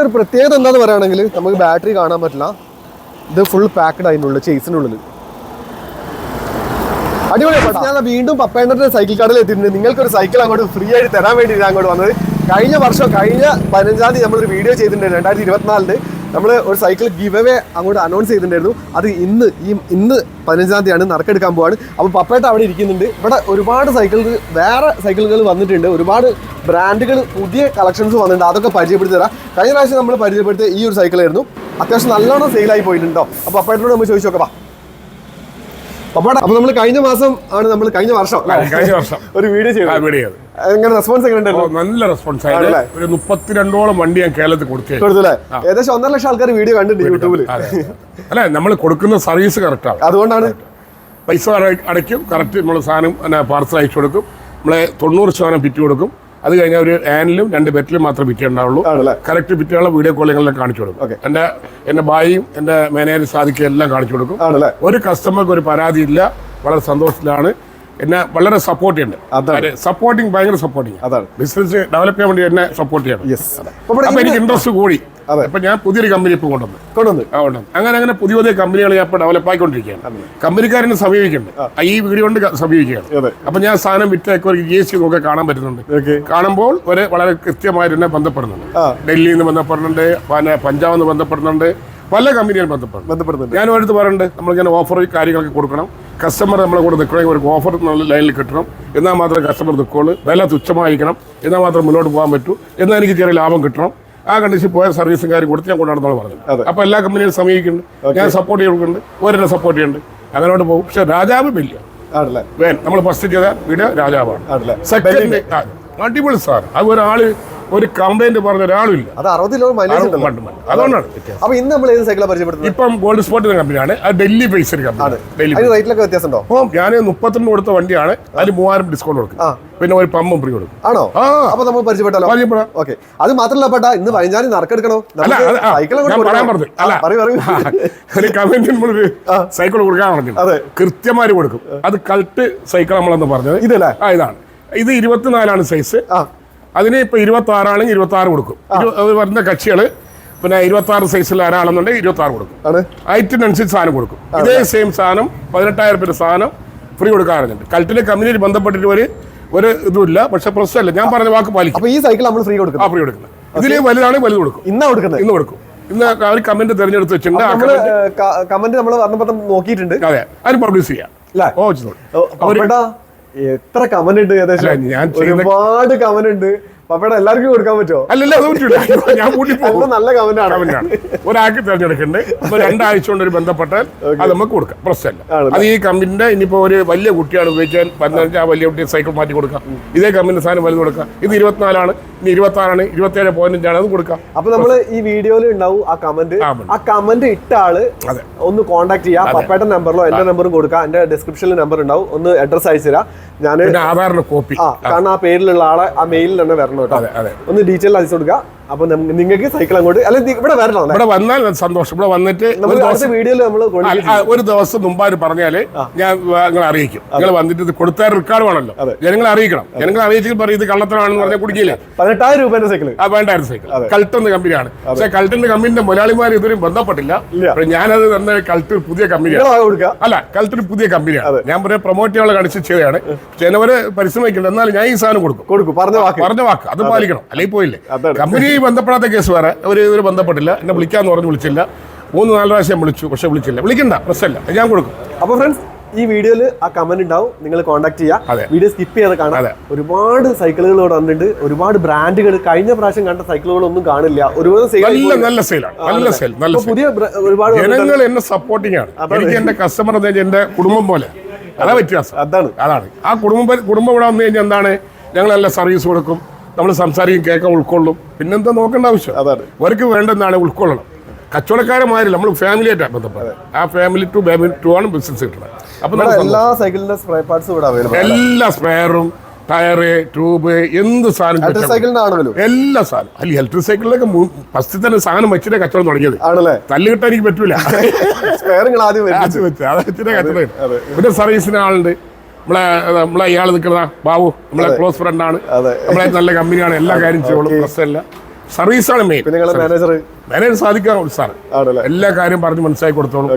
ഇതിന്റെ ഒരു പ്രത്യേകത എന്താന്ന് പറയുകയാണെങ്കിൽ നമുക്ക് ബാറ്ററി കാണാൻ പറ്റില്ല. ഇത് ഫുൾ പാക്ക്ഡ് അതിനുള്ളിൽ ചേസിനുള്ളിൽ അടിപൊളിയാണ് ഞാൻ വീണ്ടും പപ്പേണ്ടന്റെ സൈക്കിൾ കടയിൽ എത്തിയിട്ടുണ്ട്. നിങ്ങൾക്കൊരു സൈക്കിൾ അങ്ങോട്ട് ഫ്രീ ആയിട്ട് തരാൻ വേണ്ടി ഞാൻ അങ്ങോട്ട് വന്നത്. കഴിഞ്ഞ വർഷം കഴിഞ്ഞ പതിനഞ്ചാം തീയതി നമ്മളൊരു വീഡിയോ ചെയ്തിട്ടുണ്ട് രണ്ടായിരത്തി ഇരുപത്തിനാലിൽ. നമ്മൾ ഒരു സൈക്കിൾ ഗിവ് അവേ അങ്ങോട്ട് അനൗൺസ് ചെയ്തിട്ടുണ്ടായിരുന്നു. അത് ഇന്ന് ഈ ഇന്ന് പതിനഞ്ചാം തീയതിയാണ് നറുക്കെടുക്കാൻ പോവാണ്. അപ്പോൾ പപ്പേട്ട അവിടെ ഇരിക്കുന്നുണ്ട്. ഇവിടെ ഒരുപാട് സൈക്കിളുകൾ വേറെ സൈക്കിളുകൾ വന്നിട്ടുണ്ട്. ഒരുപാട് ബ്രാൻഡുകൾ പുതിയ കളക്ഷൻസ് വന്നിട്ടുണ്ട്. അതൊക്കെ പരിചയപ്പെടുത്തി തരാം. കഴിഞ്ഞ പ്രാവശ്യം നമ്മൾ പരിചയപ്പെടുത്തിയ ഈ ഒരു സൈക്കിളായിരുന്നു അത്യാവശ്യം നല്ലോണം സെയിലായി പോയിട്ടുണ്ടോ? അപ്പോൾ പപ്പേട്ടനോട് നമ്മൾ ചോദിച്ചു നോക്കാം അപ്പൊ നമ്മൾ കഴിഞ്ഞ മാസം ആണ് നമ്മൾ കഴിഞ്ഞ വർഷം കഴിഞ്ഞ വർഷം. ഒരു വീഡിയോ ചെയ്തു. എങ്ങനെ റെസ്പോൺസ് എങ്ങനെ നല്ല റെസ്പോൺസ്? ആയിരുന്നു. ഒരു മുപ്പത്തിരണ്ടോളം വണ്ടി ഞാൻ കേരളത്തിൽ കൊടുത്തേ കൊടുത്തല്ലേ ഏകദേശം ഒന്നര ലക്ഷം ആൾക്കാർ വീഡിയോ കണ്ടിട്ടുണ്ട് യൂട്യൂബിൽ അല്ലെ നമ്മൾ കൊടുക്കുന്ന സർവീസ് കറക്റ്റ് ആണ്. അതുകൊണ്ടാണ്. പൈസ അട- അടയ്ക്കും. കറക്റ്റ് നമ്മൾ സാധനം പാർസൽ അയച്ചു കൊടുക്കും. നമ്മളെ തൊണ്ണൂറ് ശതമാനം പിറ്റി കൊടുക്കും. അത് കഴിഞ്ഞാൽ ഒരു ആനിലും രണ്ട് ബെറ്റിലും മാത്രമേ ഫിറ്റ് ഉണ്ടാവുള്ളൂ. കറക്റ്റ് ഫിറ്റുള്ള വീഡിയോ കോളിങ്ങളിലും കാണിച്ചു കൊടുക്കും. എന്റെ എന്റെ എന്റെ ബായിയും എന്റെ മാനേജർ സാധിക്കുക എല്ലാം കാണിച്ചു കൊടുക്കും. ഒരു കസ്റ്റമർക്ക് ഒരു പരാതി ഇല്ല. വളരെ സന്തോഷത്തിലാണ്. എന്നെ വളരെ സപ്പോർട്ട്. ചെയ്യുന്നുണ്ട്. സപ്പോർട്ടിങ് ഭയങ്കര സപ്പോർട്ടിങ് അതാണ്. ബിസിനസ് ഡെവലപ്പ് ചെയ്യാൻ വേണ്ടി എന്നെ സപ്പോർട്ട് ചെയ്യണം. അപ്പൊ എനിക്ക് ഇൻട്രസ്റ്റ് കൂടി. അതെ. അപ്പൊ ഞാൻ പുതിയൊരു കമ്പനി ഇപ്പൊ കൊണ്ടുവന്നു. കൊണ്ടുവന്ന്. ആ, കൊണ്ടുവന്നു. അങ്ങനെ അങ്ങനെ പുതിയ പുതിയ കമ്പനികൾ ഞാൻ ഇപ്പൊ ഡെവലപ്പ് ആയിക്കൊണ്ടിരിക്കുകയാണ്. കമ്പനിക്കാരനെ സമീപിക്കുന്നുണ്ട് ഈ വീഡിയോ കൊണ്ട് സമീപിക്കുകയാണ്. അപ്പൊ ഞാൻ സാധനം വിറ്റൊക്കെ ജി എസ് ടി ഒക്കെ കാണാൻ പറ്റുന്നുണ്ട്. കാണുമ്പോൾ ഒരു വളരെ കൃത്യമായിട്ട് എന്നെ ബന്ധപ്പെടുന്നുണ്ട്. ഡൽഹിയിൽ നിന്ന് ബന്ധപ്പെടുന്നുണ്ട് പിന്നെ പഞ്ചാബിൽ നിന്ന് ബന്ധപ്പെടുന്നുണ്ട് പല കമ്പനികൾ ബന്ധപ്പെടുന്നു ബന്ധപ്പെടുന്നുണ്ട്. ഞാൻ എടുത്ത് പറയുന്നുണ്ട് നമ്മളിങ്ങനെ ഓഫർ കാര്യങ്ങളൊക്കെ കൊടുക്കണം. കസ്റ്റമർ നമ്മളെ കൂടെ നിൽക്കണമെങ്കിൽ ഒരു ഓഫർ നല്ല ലൈനിൽ കിട്ടണം. എന്നാൽ മാത്രമേ കസ്റ്റമർ നിൽക്കുള്ളൂ വില തുച്ഛമായിരിക്കണം. എന്നാൽ മാത്രം മുന്നോട്ട് പോകാൻ പറ്റൂ. എന്നാൽ എനിക്ക് ചെറിയ ലാഭം കിട്ടണം. ആ കണ്ടീഷൻ പോയ സർവീസും കാര്യം കൊടുത്ത് ഞാൻ കൊണ്ടുനടന്നോളം പറഞ്ഞു. അപ്പൊ അപ്പോൾ എല്ലാ കമ്പനിയും സമീപിക്കുന്നുണ്ട്. ഞാൻ സപ്പോർട്ട് ചെയ്യുന്നുണ്ട് ഒരെണ്ണം സപ്പോർട്ട് ചെയ്യുന്നുണ്ട്. അങ്ങനോട്ട് പോകും. പക്ഷെ രാജാവ് വലിയ. നമ്മൾ ഫസ്റ്റ് ചെയ്ത വീഡിയോ രാജാവാണ്. സെക്കൻഡ് അടിപൊളി സാർ അത് ഒരാൾ ഒരു കംപ്ലൈന്റ് പറഞ്ഞ ഒരാളില്ല ഇല്ല അത് അറുപത് കിലോ മൈലേജ് ഉണ്ടല്ലോ. മണ്ട് മണ്ട്. അതുകൊണ്ടാണ് അപ്പൊ ഇന്ന് നമ്മൾ ഏത് സൈക്കിളാണ് പരിചയപ്പെടുന്നത് ഇപ്പം ഗോൾഡ് സ്പോട്ട് കമ്പനിയാണ് അത് ഡൽഹി ബേസ്ഡ് കമ്പനി ഡൽഹി റേറ്റിലൊക്കെ വ്യത്യാസം ഉണ്ടോ ഓ ഞാൻ മുപ്പത്തിരണ്ട് കൊടുത്ത വണ്ടിയാണ്. അതിന് മൂവായിരം ഡിസ്കൗണ്ട് കൊടുക്കും. പിന്നെ ഒരു പമ്പും ഫ്രീ കൊടുക്കും. ആണോ? അപ്പൊ നമ്മൾ പരിചയപ്പെട്ടല്ലോ പരിചയപ്പെടാം. ഓക്കെ. അത് മാത്രമല്ല പേട്ടാ ഇന്ന് പതിനഞ്ചാം തീയതി നറുക്കെടുക്കണോ ഒരു കമ്പനി നമ്മളൊരു സൈക്കിൾ കൊടുക്കാൻ പറഞ്ഞു. അതെ. കൃത്യമായി കൊടുക്കും. അത് കൾട്ട് സൈക്കിൾ നമ്മളെന്ന് പറഞ്ഞത്. ഇതല്ലേ? ഇതാണ്. ഇത് ഇരുപത്തിനാലാണ് സൈസ് അതിന് ഇപ്പൊ ഇരുപത്തി ആറാണെങ്കിൽ ഇരുപത്തി ആറ് കൊടുക്കും വരുന്ന കക്ഷികൾ പിന്നെ ഇരുപത്തി ആറ് സൈസിൽ ഒരാളെന്നുണ്ടെങ്കിൽ ഇരുപത്തി ആറ് കൊടുക്കും. ആണ്. ഐറ്റിനനുസരിച്ച് സാധനം കൊടുക്കും. ഇതേ സെയിം സാധനം പതിനെട്ടായിരം പേര് സാധനം ഫ്രീ കൊടുക്കാറുണ്ട്. കൾട്ടിലെ കമ്പനിയിൽ ബന്ധപ്പെട്ടിട്ട് ഒരു ഒരു ഇതുമില്ല. പക്ഷെ പ്രശ്നമല്ല. ഞാൻ പറഞ്ഞ വാക്ക് പാലിക്കും. ഈ സൈക്കിൾ നമ്മൾ ഫ്രീ ആ ഫ്രീ കൊടുക്കുന്നത്. ഇതിൽ വലുതാണ് വലുത് കൊടുക്കും. ഇന്നാ കൊടുക്കുന്നത്? ഇന്ന് കൊടുക്കും. ഇന്ന് അവർ കമന്റ് തിരഞ്ഞെടുത്ത് വെച്ചിട്ടുണ്ട്. കമന്റ് നമ്മൾ വന്നപ്പോ നോക്കിയിട്ടുണ്ട്. അതെ. അതിന് പബ്ലിഷ് ചെയ്യാം. ഓ എത്ര കമന്റ് ഉണ്ട് ഏകദേശം? ഒരുപാട് കമന്റ് ഉണ്ട്. പപ്പേട്ട എല്ലാവർക്കും കൊടുക്കാൻ പറ്റുമോ? അല്ലല്ല അത് പറ്റൂല. ഞാൻ കൂട്ടി പോകും. നല്ല കമന്റ് ആണ്. കമന്റാണ് ഒരാൾക്ക് തിരഞ്ഞെടുക്കുന്നുണ്ട് അപ്പൊ രണ്ടാഴ്ച കൊണ്ട് ഒരു ബന്ധപ്പെട്ടാൽ അത് നമുക്ക് കൊടുക്കാം. പ്രശ്നമല്ല. അത് ഈ കമ്പനിന്റെ ഇനിയിപ്പോ ഒരു വലിയ കുട്ടിയാണ് ഉപയോഗിക്കാൻ പതിനഞ്ച് ആ വലിയ കുട്ടിയെ സൈക്കിൾ മാറ്റി കൊടുക്കാം. ഇതേ കമ്പനി സാധനം വലുത് കൊടുക്കാം. ഇത് ഇരുപത്തിനാലാണ്. ഇനി ഇരുപത്തി ആറാണ് ഇരുപത്തി ഏഴ് പോയിന്റ് ആണ് അത് കൊടുക്കാം. അപ്പൊ നമ്മൾ ഈ വീഡിയോയിൽ ഉണ്ടാവും ആ കമന്റ് ആ, കമന്റ് ഇട്ട ആൾ. ഒന്ന് കോൺടാക്ട് ചെയ്യാം പപ്പയുടെ നമ്പറിലോ എന്റെ നമ്പറും കൊടുക്കാം എന്റെ ഡിസ്ക്രിപ്ഷനിൽ നമ്പർ ഉണ്ടാവും. ഒന്ന് അഡ്രസ് അയച്ചു തരാം. ഞാൻ ആധാറിന്റെ കോപ്പി കാരണം ആ പേരിലുള്ള ആളെ ആ മെയിലിൽ തന്നെ വരണം. കേട്ടോ. അതെ അതെ. ഒന്ന് ഡീറ്റെയിൽ അയച്ചു കൊടുക്കുക. അപ്പൊ നിങ്ങൾക്ക് സൈക്കിൾ അങ്ങോട്ട് അല്ലെ ഇവിടെ വരണോ ഇവിടെ വന്നാൽ സന്തോഷം. ഇവിടെ വന്നിട്ട് ഒരു നമ്മൾ ദിവസം വീഡിയോയിൽ നമ്മൾ ഒരു ദിവസം മുമ്പാര് പറഞ്ഞാൽ ഞാൻ നിങ്ങൾ അറിയിക്കും. നിങ്ങൾ വന്നിട്ട് ഇത് കൊടുത്ത റെക്കോർഡ് വേണമല്ലോ. ജനങ്ങൾ ജനങ്ങളെ അറിയിക്കണം. ജനങ്ങളെ അറിയിച്ചെങ്കിൽ പറയും ഇത് കള്ളത്തനാണെന്ന് പറഞ്ഞാൽ കുടിക്കില്ല പതിനെട്ടായിരം രൂപയുടെ സൈക്കിൾ ആ വേണ്ടായിരം സൈക്കിൾ കൾട്ട് കമ്പനിയാണ്. പക്ഷെ കൾട്ടിന്റെ കമ്പനിന്റെ മുതലാളിമാർ ഇതുവരെയും ബന്ധപ്പെട്ടില്ല. ഞാനത് തന്നെ കൾട്ട് പുതിയ കമ്പനിയാണ്. അല്ല കൾട്ട് അല്ല കൾട്ടൊരു പുതിയ കമ്പനിയാണ്. ഞാൻ പറയാം പ്രൊമോട്ട് ചെയ്യാനുള്ള കാണിച്ച് ചെയ്തതാണ്. ചിലവരെ പരിശ്രമിക്കുന്നുണ്ട് എന്നാൽ ഞാൻ ഈ സാധനം കൊടുക്കും. കൊടുക്കും. പറഞ്ഞ വാക്ക്. പറഞ്ഞ വാക്ക്. അത് പാലിക്കണം. അല്ലെങ്കിൽ പോയില്ലേ. കമ്പനി ബന്ധപ്പെടാത്ത കേസ് വേറെ. അവർ ഇതുവരെ ബന്ധപ്പെട്ടില്ല. എന്നെ വിളിക്കാന്ന് പറഞ്ഞ് വിളിച്ചില്ല. മൂന്ന് നാല് പ്രാവശ്യം വിളിച്ചു. പക്ഷെ വിളിച്ചില്ല. വിളിക്കണ്ട. പ്രശ്നമില്ല. ഞാൻ കൊടുക്കും. അപ്പോൾ ഫ്രണ്ട്സ് ഈ വീഡിയോയിൽ ആ കമന്റ് ഉണ്ടാവും. നിങ്ങൾ കോൺടാക്ട് ചെയ്യാം. വീഡിയോ സ്കിപ്പ് ചെയ്യാതെ കാണാം. ഒരുപാട് സൈക്കിളുകൾ ഇവിടെ വന്നിട്ടുണ്ട്. ഒരുപാട് ബ്രാൻഡുകൾ കഴിഞ്ഞ പ്രാവശ്യം കണ്ട സൈക്കിളുകളൊന്നും കാണില്ല. ഒരുപാട് നല്ല നല്ല സെയിലാണ് നല്ല സെയിൽ നല്ല പുതിയ ഒരുപാട്. ജനങ്ങൾ എന്നെ സപ്പോർട്ടിംഗ് ആണ്. എനിക്ക് എന്റെ കസ്റ്റമർ എന്റെ കുടുംബം പോലെ. അതാ വ്യത്യാസം. അതാണ്. അതാണ്. ആ കുടുംബം കുടുംബം ഇവിടെ വന്നു കഴിഞ്ഞാൽ എന്താണ്? ഞങ്ങൾ നല്ല സർവീസ് കൊടുക്കും. നമ്മൾ സംസാരിക്കും കേൾക്കാൻ ഉൾക്കൊള്ളും. പിന്നെന്താ നോക്കേണ്ട ആവശ്യം? അതാണ്. അവർക്ക് വേണ്ടെന്നാണ് ഉൾക്കൊള്ളണം. കച്ചവടക്കാരന്മാരില്ല നമ്മൾ ഫാമിലിയായിട്ടാണ് ബന്ധപ്പെട്ടത്. ആ ഫാമിലി ടു ഫാമിലി ടു ആണ് ബിസിനസ് കിട്ടുന്നത്. അപ്പൊ എല്ലാ സൈക്കിളിന്റെ സ്പ്രേ പാർട്സും ഇവിടെ അവൈലബിൾ എല്ലാ സ്പെയറും ടയറ് ട്യൂബ് എന്ത് സാധനം എല്ലാ സാധനം. അല്ല ഇലക്ട്രിക് സൈക്കിളിലൊക്കെ ഫസ്റ്റ് തന്നെ സാധനം വെച്ചിട്ടേ കച്ചവടം തുടങ്ങിയത്. തല്ല് കിട്ടാൻ എനിക്ക് പറ്റൂല. ആദ്യം വെച്ചു അത് വെച്ചിട്ടേ കച്ചവടം പിന്നെ സർവീസിന് ആളുണ്ട് നമ്മളെ നമ്മളെ ഇയാൾ നിൽക്കുന്നതാ ബാബു. നമ്മളെ ക്ലോസ് ഫ്രണ്ട് ആണ്. നമ്മളെ നല്ല കമ്പനിയാണ്. എല്ലാ കാര്യം ചെയ്യുള്ളൂ പ്രശ്നമില്ല. സർവീസാണ് മെയിൻ മാനേജർ മാനേജർ സാധിക്കാൻ സാർ എല്ലാ കാര്യം പറഞ്ഞ് മനസ്സിലാക്കി കൊടുത്തോളൂ.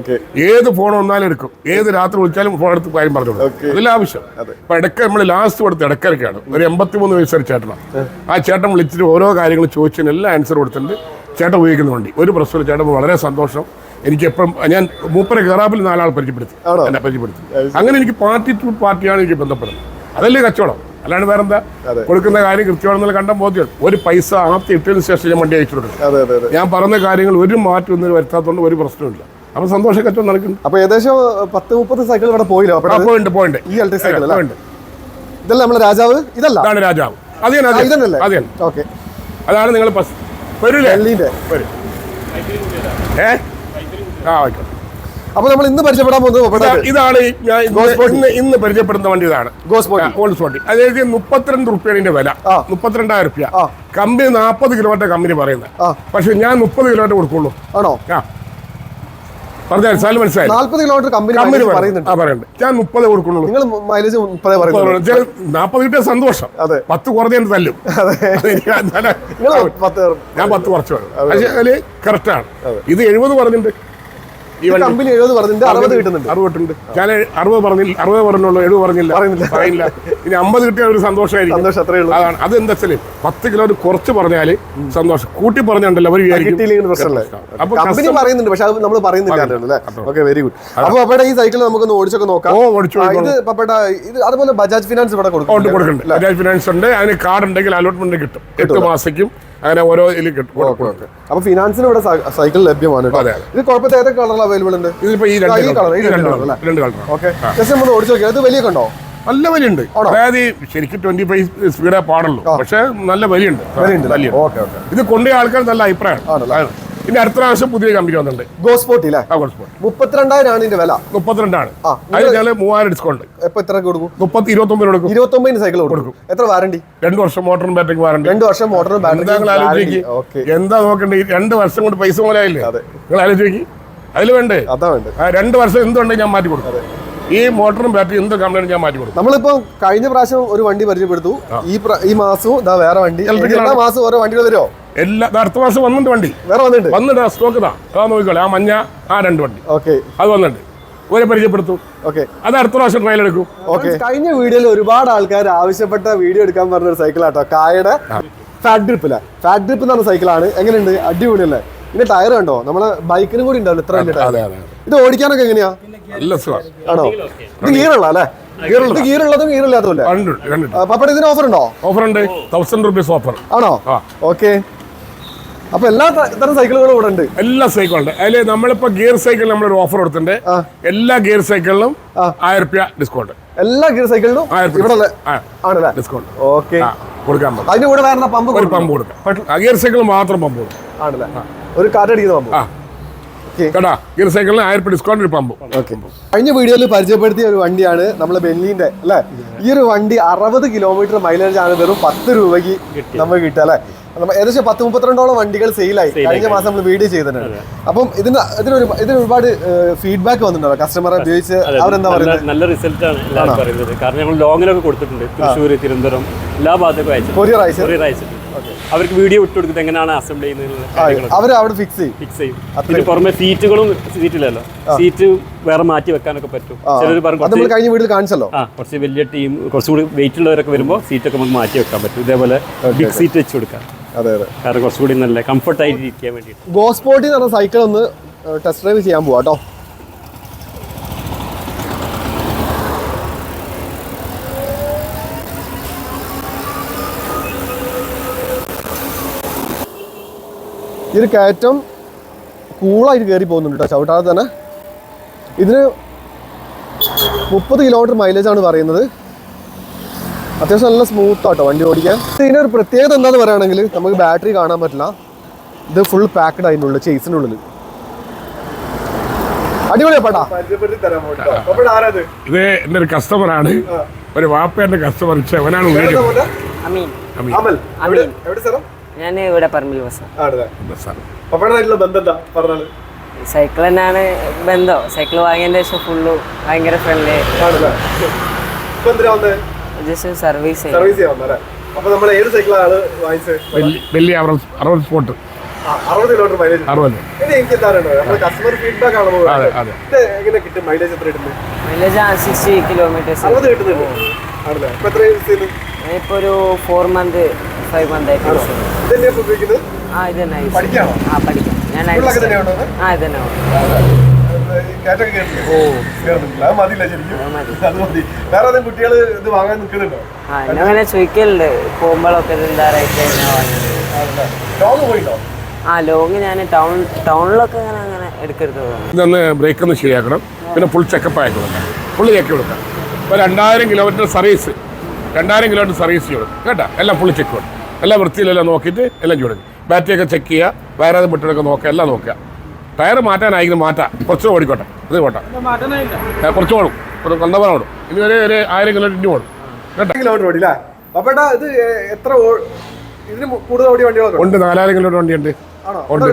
ഏത് ഫോൺ വന്നാലും എടുക്കും. ഏത് രാത്രി വിളിച്ചാലും ഫോൺ എടുത്ത് കാര്യം പറഞ്ഞു Okay. അതിൽ ആവശ്യം. ഇപ്പൊ ഇടയ്ക്ക് നമ്മൾ ലാസ്റ്റ് കൊടുത്ത് ഇടയ്ക്കിടയ്ക്കാണ്. ഒരു എൺപത്തി മൂന്ന് വയസ്സൊരു ചേട്ടനാണ് ആ ചേട്ടൻ വിളിച്ചിട്ട് ഓരോ കാര്യങ്ങളും ചോദിച്ചതിന് എല്ലാ ആൻസർ കൊടുത്തിട്ടുണ്ട്. ചേട്ടൻ ഉപയോഗിക്കുന്ന വണ്ടി. ഒരു പ്രശ്നമില്ല ചേട്ടൻ വളരെ സന്തോഷം. എനിക്ക് എപ്പം ഞാൻ മൂപ്പരെ കറാപ്പിൽ നാലാൾ പരിചയപ്പെടുത്തി? എന്നെ പരിചയപ്പെടുത്തി. അങ്ങനെ എനിക്ക് പാർട്ടി ടു പാർട്ടിയാണ് എനിക്ക് ബന്ധപ്പെടുന്നത്. അതല്ലേ കച്ചവടം? അല്ലാണ്ട് വേറെന്താ? എന്താ കൊടുക്കുന്ന കാര്യം കൃത്യമാണെന്നുള്ള കണ്ട ബോധ്യം ഒരു പൈസ ആപ്തി ഇട്ടതിന് ശേഷം ഞാൻ വണ്ടി അയച്ചു കൊടുക്കും. ഞാൻ പറഞ്ഞ കാര്യങ്ങൾ ഒരു മാറ്റം ഒന്നും വരുത്താത്തതുകൊണ്ട് ഒരു പ്രശ്നമില്ല അപ്പൊ സന്തോഷ കച്ചവടം നടക്കുന്നു. അപ്പൊ ഏകദേശം പത്ത് മുപ്പത് സൈക്കിൾ ഇവിടെ പോയില്ലോ? പോയിണ്ട് പോയിന്റ് ഈ ഇലക്ട്രിക് സൈക്കിൾ ഇതല്ല നമ്മളെ രാജാവ്? ഇതല്ല? അതാണ് രാജാവ്. അതെ അതെ ഓക്കെ. അതാണ് നിങ്ങൾ ഏഹ് ഏ? ആ ആയിക്കോട്ടെ. അപ്പൊ നമ്മൾ ഇന്ന് പരിചയപ്പെടാൻ പോകുന്നത് ഇതാണ് ഞാൻ ഇന്ന് പരിചയപ്പെടുന്ന വണ്ടി ഇതാണ്. ഗോസ്പോട്ടി അതായത് മുപ്പത്തിരണ്ട് റുപ്യാണ് വില. മുപ്പത്തിരണ്ടായിരം റുപ്യ. കമ്പനി നാൽപ്പത് കിലോമീറ്റർ കമ്പനി പറയുന്നത്. പക്ഷെ ഞാൻ മുപ്പത് കിലോമീറ്റർ കൊടുക്കുള്ളൂ. ആണോ? ആ. പറഞ്ഞാൽ മനസ്സിലായി. നാല്പത് കിലോമീറ്റർ കമ്പനി കമ്പനി പറയുന്നുണ്ട്. ആ പറയുന്നുണ്ട്. ഞാൻ മുപ്പത് കൊടുക്കുള്ളൂ. നിങ്ങൾ മൈലേജ് മുപ്പതേ പറയുന്നു നാൽപ്പത് കിട്ടിയ സന്തോഷം. അതെ. പത്ത് കുറഞ്ഞ തല്ലും. ഞാൻ പത്ത് കുറച്ച് വേണം പക്ഷേ കറക്റ്റാണ് ഇത് എഴുപത് പറഞ്ഞിട്ടുണ്ട് വണ്ടി കമ്പനി എഴുപത് പറഞ്ഞിട്ട് അറുപത് കിട്ടുന്നുണ്ട്. അറുപട്ടുണ്ട് ഞാൻ അറുപത് പറഞ്ഞില്ല അറുപത് പറഞ്ഞുള്ളൂ എഴുപത് പറഞ്ഞില്ല. പറയുന്നില്ല. പറയില്ല. ഇനി അമ്പത് കിട്ടിയ ഒരു സന്തോഷമായിരിക്കും. സന്തോഷം അത്രേ ഉള്ളൂ. അതാണ്. അത് എന്താ വെച്ചാൽ പത്ത് കിലോ കുറച്ച് പറഞ്ഞാൽ സന്തോഷം. കൂട്ടി പറഞ്ഞുണ്ടല്ലോ അവർ വിചാരിക്കും. അപ്പൊ കമ്പനി പറയുന്നുണ്ട് പക്ഷെ അത് നമ്മൾ പറയുന്നില്ല ഓക്കെ വെരി ഗുഡ് അപ്പൊ പപ്പയുടെ ഈ സൈക്കിൾ നമുക്കൊന്ന് ഓടിച്ചൊക്കെ നോക്കാം. ഓ ഓടിച്ചു ഇത് പപ്പയുടെ ഇത് അതുപോലെ ബജാജ് ഫിനാൻസ് ഇവിടെ കൊടുക്കും കൊടുക്കുന്നുണ്ട്. ബജാജ് ഫിനാൻസ് ഉണ്ട്. അതിന് കാർഡ് ഉണ്ടെങ്കിൽ അലോട്ട്മെന്റ് കിട്ടും. എട്ട് മാസത്തേക്കും അങ്ങനെ ഓരോ ഇതിൽ കിട്ടും. അപ്പൊ ഫിനാൻസിന് ഇവിടെ സൈക്കിൾ ലഭ്യമാണ്. ഇത് കുഴപ്പത്തിൽ ഏതൊക്കെ കളർ അവൈലബിൾ ഉണ്ട് ഇതിപ്പോ ഈ രണ്ട് ഈ രണ്ട് കളർ ഓക്കെ ജസ്റ്റ് നമ്മൾ ഓടിച്ചു നോക്കിയാൽ ഇത് വലിയ കണ്ടോ നല്ല വലിയുണ്ട് അതായത് ശരിക്കും ട്വന്റി ഫൈവ് സ്പീഡേ പാടുള്ളൂ പക്ഷെ നല്ല വലിയുണ്ട് ഇത് കൊണ്ടുപോയ ആൾക്കാർ നല്ല അഭിപ്രായമാണ്. ഇനി അടുത്ത പ്രാവശ്യം പുതിയ കമ്പനി വന്നിട്ടുണ്ട്. ഗോസ്പോട്ടില്ലേ മുപ്പത്തിരണ്ടായിരമാണ് ഇതിന്റെ വില. മുപ്പത്തിരണ്ടാണ് അതിൽ ഞാൻ മൂവായിരം ഡിസ്കൗണ്ട് എപ്പൊ എത്ര കൊടുക്കും? മുപ്പത്തി ഇരുപത്തൊമ്പത് കൊടുക്കും. ഇരുപത്തി സൈക്കിൾ കൊടുക്കും. എത്ര വാറണ്ടി രണ്ട് വർഷം മോട്ടറും ബാറ്ററിക്ക് വാറണ്ടി രണ്ട് വർഷം മോട്ടറും ബാറ്ററി എന്താ നോക്കണ്ടേ? രണ്ട് വർഷം കൊണ്ട് പൈസ പോലെ ആയില്ലേ? അതെ. നിങ്ങൾ ആലോചിക്കും. അതിൽ വേണ്ടേ? അതാ വേണ്ടേ. രണ്ട് വർഷം എന്തുണ്ടെങ്കിൽ ഞാൻ മാറ്റി കൊടുക്കും. ഈ മോട്ടറും ബാറ്ററി എന്ത് കംപ്ലൈന്റ് ഞാൻ മാറ്റി കൊടുക്കും. നമ്മളിപ്പോ കഴിഞ്ഞ പ്രാവശ്യം ഒരു വണ്ടി പരിചയപ്പെടുത്തു. ഈ ഈ മാസവും വേറെ വണ്ടി. എല്ലാ മാസം ഓരോ വണ്ടികൾ വരുമോ എല്ലാ ദാ അടുത്ത മാസം വന്നിട്ട് വണ്ടി. വേറെ വന്നിട്ടുണ്ട്? വന്നിട്ട് സ്റ്റോക്ക് ഇതാ. അതാ നോക്കിക്കോളെ ആ മഞ്ഞ ആ രണ്ട് വണ്ടി. ഓക്കെ അത് വന്നിട്ട് ഒരു പരിചയപ്പെടുത്തു. ഓക്കെ അത് അടുത്ത പ്രാവശ്യം ട്രയൽ എടുക്കും. ഓക്കെ കഴിഞ്ഞ വീഡിയോയിൽ ഒരുപാട് ആൾക്കാർ ആവശ്യപ്പെട്ട വീഡിയോ എടുക്കാൻ പറഞ്ഞ ഒരു സൈക്കിൾ ആട്ടോ. കായയുടെ ഫാറ്റ് ഡ്രിപ്പ് അല്ലേ ഫാറ്റ് ഡ്രിപ്പ് എന്ന് പറഞ്ഞ സൈക്കിളാണ് എങ്ങനെയുണ്ട്? അടിപൊളിയല്ലേ? ഇതിന്റെ ടയർ കണ്ടോ? നമ്മളെ ബൈക്കിനും കൂടി ഉണ്ടാവില്ല? ഇത്ര വലിയ ടയർ അതെ അതെ. ഇത് ഓടിക്കാനൊക്കെ എങ്ങനെയാ? നല്ല സുഖം. ആണോ? ഇത് ഗീറുള്ള അല്ലേ? പപ്പട ഇതിന് ഓഫർ ഉണ്ടോ? ഓഫർ ഉണ്ട്. തൗസൻഡ് റുപ്പീസ് ഓഫർ ആണോ? ഓക്കെ അപ്പൊ എല്ലാ തരം സൈക്കിളുകളും ഇവിടെ ഉണ്ട്. എല്ലാ സൈക്കിളും ഉണ്ട്. അതിൽ നമ്മളിപ്പോ ഗിയർ സൈക്കിൾ നമ്മൾ ഒരു ഓഫർ കൊടുത്തിട്ടുണ്ട് എല്ലാ ഗിയർ സൈക്കിളിലും ആയിരം റുപ്യ ഡിസ്കൗണ്ട് എല്ലാ ഗിയർ സൈക്കിളിലും ഇവിടെ ആണല്ലേ? Discount okay. കൊടുക്കാൻ പറ്റും. അതിന്റെ കൂടെ വേറെ പമ്പ് ഒരു പമ്പ് കൊടുക്കാം. ആ ഗിയർ സൈക്കിൾ മാത്രം പമ്പ് കൊടുക്കും. ആണല്ലേ? ഒരു കാറ്റടിക്കുന്ന പമ്പ്. കേട്ടാ? ഗിയർ സൈക്കിളിന് ആയിരം റുപ്യ ഡിസ്കൗണ്ട് ഒരു പമ്പ്. ഓക്കെ. കഴിഞ്ഞ വീഡിയോയിൽ പരിചയപ്പെടുത്തിയ ഒരു വണ്ടിയാണ് നമ്മളെ ബെല്ലിന്റെ അല്ലെ? ഈ ഒരു വണ്ടി അറുപത് കിലോമീറ്റർ മൈലേജ് ആണ്. വെറും പത്ത് രൂപയ്ക്ക് നമുക്ക് കിട്ടുക അല്ലെ? ഏകദേശം പത്ത് മുപ്പത്തിരണ്ടോളം വണ്ടികൾ സെയിലായി കഴിഞ്ഞ മാസം നമ്മൾ വീഡിയോ ചെയ്തിട്ടുണ്ട്. അപ്പം ഇതിന് ഇതിനൊരു ഇതിന് ഒരുപാട് ഫീഡ്ബാക്ക് വന്നിട്ടുണ്ടോ കസ്റ്റമറെ ഉപയോഗിച്ച് അവരെന്താ പറയുന്നത്? നല്ല റിസൾട്ട് ആണ്? എല്ലാവരും പറയുന്നത്. കാരണം ഞങ്ങൾ ലോങ്ങിലൊക്കെ കൊടുത്തിട്ടുണ്ട്. തൃശ്ശൂർ തിരുവനന്തപുരം എല്ലാ ഭാഗത്തേക്കും അയച്ചു കൊറിയർ അയച്ചു? കൊറിയർ അയച്ചിട്ടുണ്ട്. അവർക്ക് വീഡിയോ ഇട്ട് കൊടുക്കുന്നത് എങ്ങനെയാണ് അസംബിൾ ചെയ്യുന്നത് അവർ അവിടെ ഫിക്സ് ചെയ്യും. ഫിക്സ് ചെയ്യും. അതിന് പുറമെ സീറ്റുകളും സീറ്റില്ലല്ലോ സീറ്റ് വേറെ മാറ്റി വെക്കാനൊക്കെ പറ്റും. ചിലർ കഴിഞ്ഞ വീട്ടിൽ കാണിച്ചല്ലോ. ആ കുറച്ച് വലിയ ടീം കുറച്ചുകൂടി വെയിറ്റ് ഉള്ളവരൊക്കെ വരുമ്പോൾ സീറ്റൊക്കെ നമുക്ക് മാറ്റി വെക്കാൻ പറ്റും. ഇതേപോലെ ബിഗ് സീറ്റ് വെച്ച് കൊടുക്കാം. കാരണം കുറച്ചുകൂടി നല്ല കംഫർട്ടായിട്ട് ഇരിക്കാൻ വേണ്ടിയിട്ട്. ഗോസ്പോർട്ടിൽ പറഞ്ഞ സൈക്കിൾ ഒന്ന് ടെസ്റ്റ് ഡ്രൈവ് ചെയ്യാൻ പോവാ കേട്ടോ ഈ ഒരു കയറ്റം കൂളായിട്ട് കയറി പോകുന്നുണ്ട് കേട്ടോ ചവിട്ടാതെ തന്നെ. ഇതിന് മുപ്പത് കിലോമീറ്റർ മൈലേജാണ് പറയുന്നത്. അത്യാവശ്യം നല്ല സ്മൂത്ത് ആട്ടോ വണ്ടി ഓടിക്കാൻ. ഇതിനൊരു പ്രത്യേകത എന്താണെന്ന് പറയുകയാണെങ്കിൽ നമുക്ക് ബാറ്ററി കാണാൻ പറ്റില്ല. ഇത് ഫുൾ പാക്ക്ഡ് അതിനുള്ളിൽ ചേസിനുള്ളിൽ അടിപൊളിയാ ഉള്ളിൽ ഇത് എന്റെ ഒരു കസ്റ്റമറാണ് ഒരു വാപ്പേന്റെ കസ്റ്റമർ അവനാണ് ഞാൻ ഇവിടെ പറമ്പിൽ സൈക്കിൾ തന്നെയാണ് ബന്ധം. സൈക്കിൾ വാങ്ങിയതിന് ശേഷം ഫുള്ള് ഭയങ്കര ഫ്രണ്ട്ലി ഇപ്പൊ ജസ്റ്റ് സർവീസ് ചെയ്യും സർവീസ് ചെയ്യാൻ വന്നല്ലേ അപ്പൊ നമ്മൾ ഏത് സൈക്കിളാണ് വാങ്ങിച്ചത്? വലിയ അറുപത് അറുപത് സ്പോട്ട് അറുപത് കിലോമീറ്റർ മൈലേജ് അറുപത്. ഇനി എനിക്ക് എന്താണ് നമ്മൾ കസ്റ്റമർ ഫീഡ്ബാക്ക് ആണ് ഇത് എങ്ങനെ കിട്ടും? മൈലേജ് എത്ര കിട്ടുന്നത് മൈലേജ് സിക്സ്റ്റി കിലോമീറ്റേഴ്സ് അറുപത് കിട്ടുന്നുണ്ട് ആണല്ലേ? അപ്പൊ എത്ര യൂസ് ഇപ്പോൾ ഒരു ഫോർ മന്ത് ഫൈവ് മന്ത് ആയിട്ട് ചെയ്യുന്നു. ഇപ്പൊ ഉപയോഗിക്കുന്നത്? ആ ഇത് തന്നെ use ആ പഠിക്കാം. ഞാൻ? ആ ഇത് തന്നെ. കേട്ടൊക്കെ കേട്ടില്ലേ? ഓ അത് മതിയില്ല ശരിക്കും. അത് മതി. വേറെ ഏതെങ്കിലും കുട്ടികൾ ഇത് വാങ്ങാൻ നിൽക്കുന്നുണ്ടോ? ആ എന്നെ അങ്ങനെ ചോദിക്കലുണ്ട്. പോകുമ്പോഴൊക്കെ എന്താ റേറ്റ് പോയിട്ടോ? ആ ലോങ് ഞാൻ ടൗൺ ടൗണിലൊക്കെ അങ്ങനെ അങ്ങനെ എടുക്കരുത് ഇതൊന്ന് ബ്രേക്ക് ഒന്ന് ശരിയാക്കണം. പിന്നെ ഫുൾ ചെക്കപ്പ് ആക്കണം ഫുള്ള് ചെക്ക് കൊടുക്കാം. ഇപ്പോൾ രണ്ടായിരം കിലോമീറ്റർ സർവീസ് രണ്ടായിരം കിലോമീറ്റർ സർവീസ് ചെയ്യണം. കേട്ടോ? എല്ലാം ഫുൾ ചെക്ക് കൊടുക്കും. എല്ലാം വൃത്തിയിലെല്ലാം നോക്കിയിട്ട് എല്ലാം ചെയ്യണം. ബാറ്ററിയൊക്കെ ചെക്ക് ചെയ്യുക. വയറാതെ വിട്ടൊക്കെ നോക്കുക. എല്ലാം നോക്കുക. ടയർ മാറ്റാനായിരിക്കും മാറ്റാം. കുറച്ച് ഓടിക്കോട്ടെ. ഇത് പോട്ടെ. ഏ, കുറച്ച് ഓടും. ഒരു കൊണ്ടവൻ ഓടും ഇനി ഒരു ഒരു ആയിരം കിലോമീറ്റർ ഇനി ഓടും. കേട്ടോ? കിലോമീറ്റർ ഓടി അല്ലേ അപ്പേട്ടാ ഇത് എത്ര ഓ- ഇതിന് കൂടുതൽ ഓടിയ വണ്ടികളൊക്കെ ഉണ്ട്? നാലായിരം കിലോമീറ്റർ വണ്ടിയുണ്ട്. ഉണ്ട്.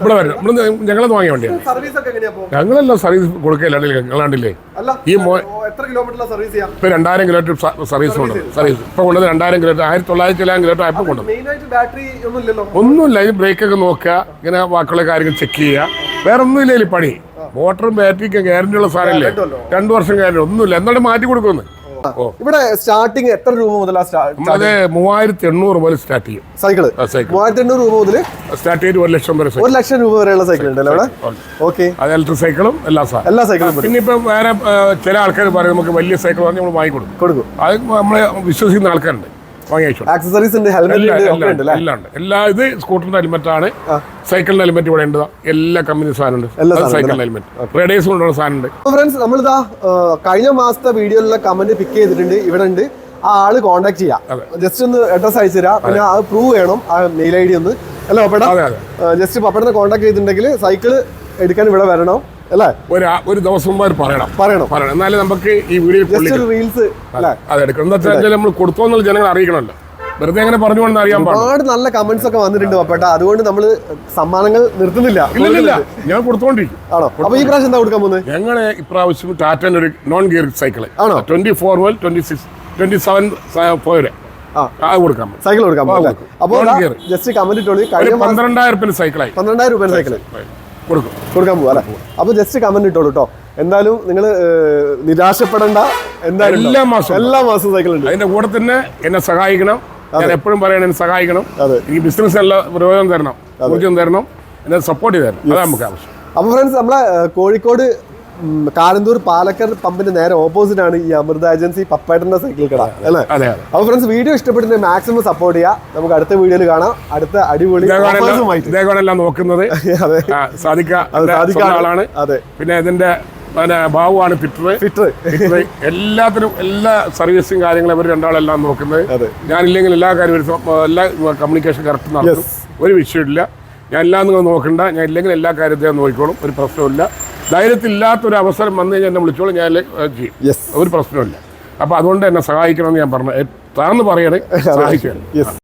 ഇവിടെ വരും ഇവിടെ ഞങ്ങളത് വാങ്ങിയ വണ്ടിയാണ്. സർവീസ് ഒക്കെ എങ്ങനെയാ പോകും ഞങ്ങളെല്ലാം സർവീസ് കൊടുക്കില്ല ഞങ്ങളാണ്ടില്ലേ ഈ എത്ര കിലോമീറ്ററിലാണ് സർവീസ് ചെയ്യാം? ഇപ്പൊ രണ്ടായിരം കിലോമീറ്റർ സർവീസ് ഉണ്ട് സർവീസ് ഇപ്പൊ കൊണ്ടത് രണ്ടായിരം കിലോമീറ്റർ. ആയിരത്തി തൊള്ളായിരത്തി ചില കിലോമീറ്റർ ആയപ്പോൾ കൊണ്ടു മെയിൻ ആയിട്ട് ബാറ്ററി ഒന്നും ഇല്ലല്ലോ ഒന്നുമില്ല. ഈ ബ്രേക്കൊക്കെ നോക്കുക. ഇങ്ങനെ ബാക്കിയുള്ള കാര്യങ്ങൾ ചെക്ക് ചെയ്യുക. വേറെ ഒന്നുമില്ല ഈ പണി. മോട്ടറും ബാറ്ററിക്ക് ഗ്യാരണ്ടി ഉള്ള സാധനമില്ലേ. രണ്ടു വർഷം ഗ്യാരണ്ടി ഒന്നുമില്ല. എന്നാലും മാറ്റി കൊടുക്കുന്നു ഇവിടെ സ്റ്റാർട്ടിങ് എത്ര രൂപ നമ്മളത് മൂവായിരത്തി എണ്ണൂറ് മുതൽ സ്റ്റാർട്ട് ചെയ്യും. സൈക്കിൾ സൈക്കിൾ മൂവായിരത്തി എണ്ണൂറ് രൂപ മുതൽ സ്റ്റാർട്ട് ചെയ്ത് ഒരു ലക്ഷം വരെ ഒരു ലക്ഷം രൂപ വരെയുള്ള സൈക്കിൾ ഉണ്ടല്ലോ അവിടെ. ഓക്കെ അത് ഇലക്ട്രിക് സൈക്കിളും എല്ലാ എല്ലാ സൈക്കിളും പിന്നെ ഇപ്പം വേറെ ചില ആൾക്കാർ പറയും നമുക്ക് വലിയ സൈക്കിൾ പറഞ്ഞ് നമ്മൾ വാങ്ങിക്കൊടുക്കും. കൊടുക്കും. അത് നമ്മളെ വിശ്വസിക്കുന്ന ആൾക്കാരുണ്ട്. ആക്സസറീസ് ഉണ്ട് ഹെൽമെറ്റ് ഉണ്ട് എല്ലാം ഉണ്ട് എല്ലാ ഇത് സ്കൂട്ടറിന്റെ ഹെൽമെറ്റ് ആണ്. സൈക്കിളിന്റെ ഹെൽമെറ്റ് ഇവിടെ ഉണ്ട്. എല്ലാ കമ്പനി സാധനമുണ്ട്. സൈക്കിളിന്റെ ഹെൽമെറ്റ് റേഡിയേഴ്സ് കൊണ്ടുള്ള സാധനമുണ്ട്. ഫ്രണ്ട്സ് നമ്മളിതാ ആ, കഴിഞ്ഞ മാസത്തെ വീഡിയോയിലുള്ള കമന്റ് പിക്ക് ചെയ്തിട്ടുണ്ട്. ഇവിടെ ഉണ്ട്. ആ ആൾ കോൺടാക്ട് ചെയ്യാം. ജസ്റ്റ് ഒന്ന് അഡ്രസ് അയച്ചു തരാം. പിന്നെ അത്. പ്രൂവ് വേണം ആ മെയിൽ ഐ ഡി ഒന്ന്. അല്ല പപ്പട ജസ്റ്റ് പപ്പടനെ കോൺടാക്ട് ചെയ്തിട്ടുണ്ടെങ്കിൽ സൈക്കിൾ എടുക്കാൻ ഇവിടെ വരണം. അല്ലേ? ഒരു ഒരു ദിവസം വരെ പറയണം. പറയണം. പറയണം. എന്നാലേ നമുക്ക് ഈ വീഡിയോ റീൽസ് അല്ലേ? അത് എടുക്കണം. എന്താ വെച്ചാൽ നമ്മൾ കൊടുത്തോന്നുള്ള ജനങ്ങൾ അറിയിക്കണമല്ലോ. വെറുതെ അങ്ങനെ പറഞ്ഞുകൊണ്ട് അറിയാൻ പാടില്ല. ഒരുപാട് നല്ല കമന്റ്സ് ഒക്കെ വന്നിട്ടുണ്ട് പപ്പേട്ട അതുകൊണ്ട് നമ്മൾ സമ്മാനങ്ങൾ നിർത്തുന്നില്ല. ഞാൻ കൊടുത്തോണ്ടിരിക്കും. ആണോ? അപ്പൊ ഈ പ്രാവശ്യം എന്താ കൊടുക്കാൻ പോകുന്നത്? ഞങ്ങൾ ഇപ്രാവശ്യം ടാറ്റന്റെ ഒരു നോൺ ഗിയർ സൈക്കിൾ ആണോ? ട്വന്റി ഫോർ മുതൽ ട്വന്റി സിക്സ് ട്വന്റി സെവൻ. കൊടുക്കാൻ സൈക്കിൾ കൊടുക്കാൻ പോകും അപ്പോൾ ജസ്റ്റ് കമന്റ് ഇട്ടോളി. പന്ത്രണ്ടായിരം രൂപ സൈക്കിളായി പന്ത്രണ്ടായിരം രൂപ സൈക്കിൾ കൊടുക്കും. കൊടുക്കാൻ പോവാ അല്ലേ? അപ്പൊ ജസ്റ്റ് കമന്റ് ഇട്ടോളൂ കേട്ടോ എന്തായാലും നിങ്ങൾ നിരാശപ്പെടേണ്ട. എന്തായാലും എല്ലാ മാസം മാസവും. എല്ലാ മാസവും സൈക്കിൾ ഉണ്ട്. അതിന്റെ കൂടെ തന്നെ എന്നെ സഹായിക്കണം. ഞാൻ എപ്പോഴും പറയണം എന്നെ സഹായിക്കണം. അതെ. ഈ ബിസിനസ് നല്ല പ്രയോജനം തരണം. ഊർജം തരണം. എന്നെ സപ്പോർട്ട് ചെയ്ത് തരണം. അതാണ് നമുക്ക് ആവശ്യം. അപ്പൊ ഫ്രണ്ട്സ് നമ്മളെ കോഴിക്കോട് ഉം, പാലക്കാട് പാലക്കർ പമ്പിന്റെ നേരെ ഓപ്പോസിറ്റ് ആണ് ഈ അമൃത ഏജൻസി പപ്പേട്ടന്റെ സൈക്കിൾ കട അല്ലേ? അപ്പൊ ഫ്രണ്ട്സ് വീഡിയോ ഇഷ്ടപ്പെട്ടിട്ട് മാക്സിമം സപ്പോർട്ട് ചെയ്യാം. നമുക്ക് അടുത്ത വീഡിയോയിൽ കാണാം. അടുത്ത അടിപൊളി. നോക്കുന്നത്. അതെ. സ്വന്തം ആളാണ്. അതെ. പിന്നെ ഇതിന്റെ പിന്നെ ബാബുവാണ് ഫിറ്റർ ഫിറ്റർ എല്ലാത്തിനും എല്ലാ സർവീസും കാര്യങ്ങളും അവർ രണ്ടാളെല്ലാം നോക്കുന്നത്. ഞാനില്ലെങ്കിൽ എല്ലാ കാര്യവും എല്ലാ കമ്മ്യൂണിക്കേഷൻ കറക്റ്റ് നടത്തും. ഒരു വിഷയമില്ല ഞാൻ എല്ലാം നിങ്ങൾ നോക്കണ്ട. ഞാൻ ഇല്ലെങ്കിൽ എല്ലാ കാര്യത്തെയും നോക്കിക്കോളും. ഒരു പ്രശ്നമില്ല ധൈര്യത്തില്ലാത്തൊരു അവസരം വന്നു കഴിഞ്ഞാൽ എന്നെ വിളിച്ചോളൂ ഞാൻ ചെയ്യും. ഒരു പ്രശ്നമില്ല അപ്പോൾ അതുകൊണ്ട് എന്നെ സഹായിക്കണമെന്ന് ഞാൻ പറഞ്ഞു താന്ന് പറയണേ. സഹായിക്കണം